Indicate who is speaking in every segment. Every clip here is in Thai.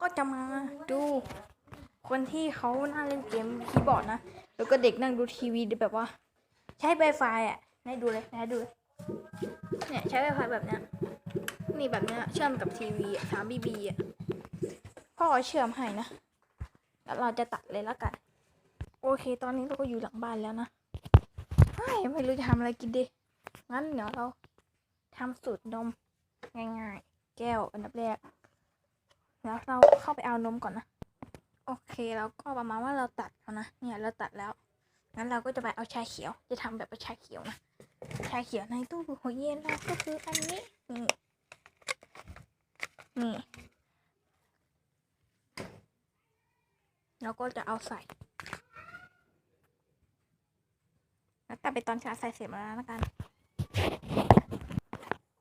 Speaker 1: ก็จะมาดูคนที่เขานั่งเล่นเกมคีย์บอร์ดนะ แล้วก็เด็กนั่งดูทีวีแบบว่า ใช้ Wi-Fi อะให้ดูเลยให้ดูเลยเนี่ยใช้ Wi-Fi แบบเนี้ยนี่แบบเนี้ยเชื่อมกับทีวีอะสามบีบีอะพ่อเชื่อมให้นะแล้วเราจะตัดเลยแล้วกัน โอเค ตอนนี้เราก็อยู่หลังบ้านแล้วนะไม่รู้จะทำอะไรกินดีงั้นเดี๋ยวเราทำสูตรนมง่ายๆ แก้วอันดับแรก แล้วเราเข้าไปเอานมก่อนนะ โอเคเราก็ประมาณว่าเราตัดแล้วนะ เนี่ยเราตัดแล้ว งั้นเราก็จะไปเอาชาเขียว จะทำแบบชาเขียวนะ ชาเขียวในตู้หัวเย็นเราก็คืออันนี้ นี่นี่แล้วก็จะเอาใส่ แล้วกลับไปตอนชาใส่เสร็จมดแล้วนะกัน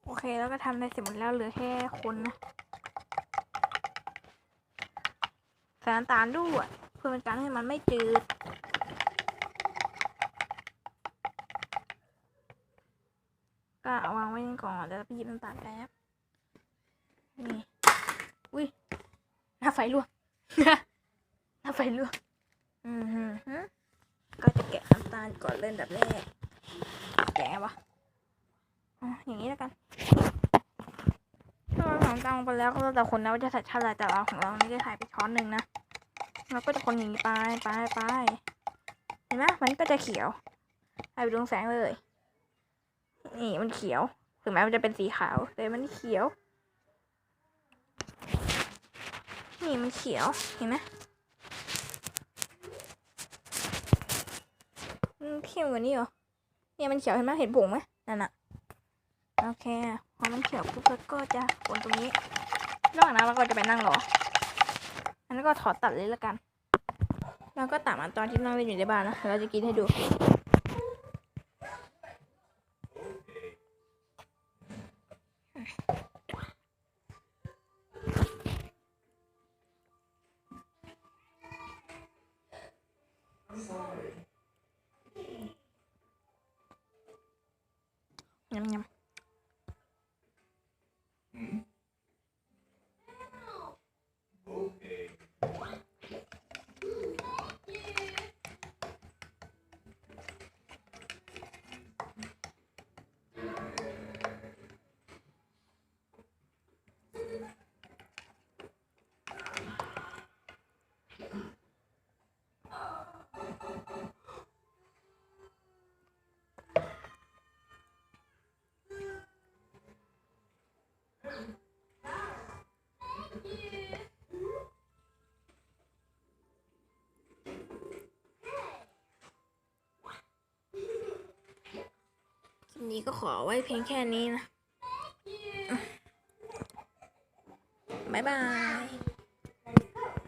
Speaker 1: โอเคแล้วก็ทำได้เสร็จหมดแล้วเหลือแค่คนนะใส่น้ำตาลด้วย เพื่อเป็นการให้มันไม่จืดก็าวางไว้ก่อนแล้วไปหยิบน้ำตาลแป๊บนี่อุ้ยหน้าไฟลวกหน้าไฟลวกอือหือหือก็จะแกะน้ำตาลก่อนเล่นแบบแรกแกะวะอย่างนี้แล้วกันถ้าเราของตังไปแล้วก็แล้วแต่คนนะว่าจะใส่เท่าไรแต่เราของเรานี่จะถ่ายไปช้อนหนึ่งนะ เราก็จะคนอย่างนี้ไปไปไปเห็นไหมมันก็จะเขียวให้ไปดวงแสงเลย นี่มันเขียว ถึงแม้มันจะเป็นสีขาวแต่มันเขียว นี่มันเขียว เห็นไหมมันเข้มกว่านี้เหรอ เนี่ยมันเขียวเห็นไหมเห็นผงไหมนั่นน่ะโอเค พอมันเขียวปุ๊บก็จะวนตรงนี้ระหว่างนั้นเราก็จะไปนั่งรอ อันนั้นก็ถอดตัดเลยละกัน แล้วก็ตัดมาตอนที่นั่งเล่นอยู่ในบ้านนะเดี๋ยวเราจะกินให้ดูยำยำ นี้ก็ขอไว้เพียงแค่นี้นะ บ๊ายบาย